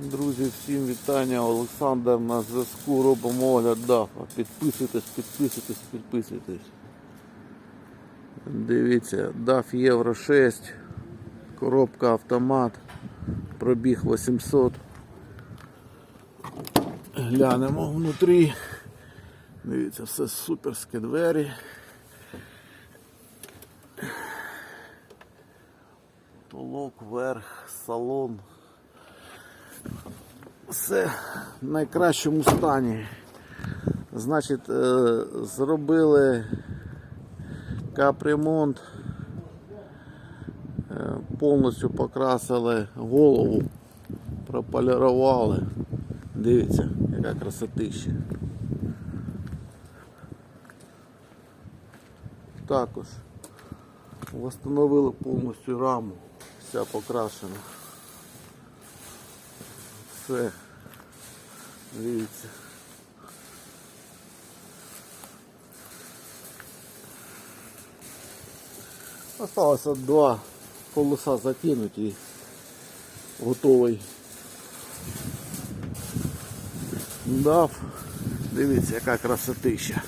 Друзі, всім вітання. Олександр на зв'язку. Робимо огляд дафа. Підписуйтесь, підписуйтесь, підписуйтесь. Дивіться, даф Євро 6, коробка автомат, пробіг 800. Глянемо внутрі. Дивіться, все суперські двері. Толок, верх, салон. Все в найкращому стані. Значить, е, зробили капремонт, е, повністю покрасили голову, прополірували. Дивіться, яка красотища. Також встановили повністю раму, вся покрашена. Все. Дивіться. Осталося два колеса закинути і готовий. Дав. Дивіться, яка красотища.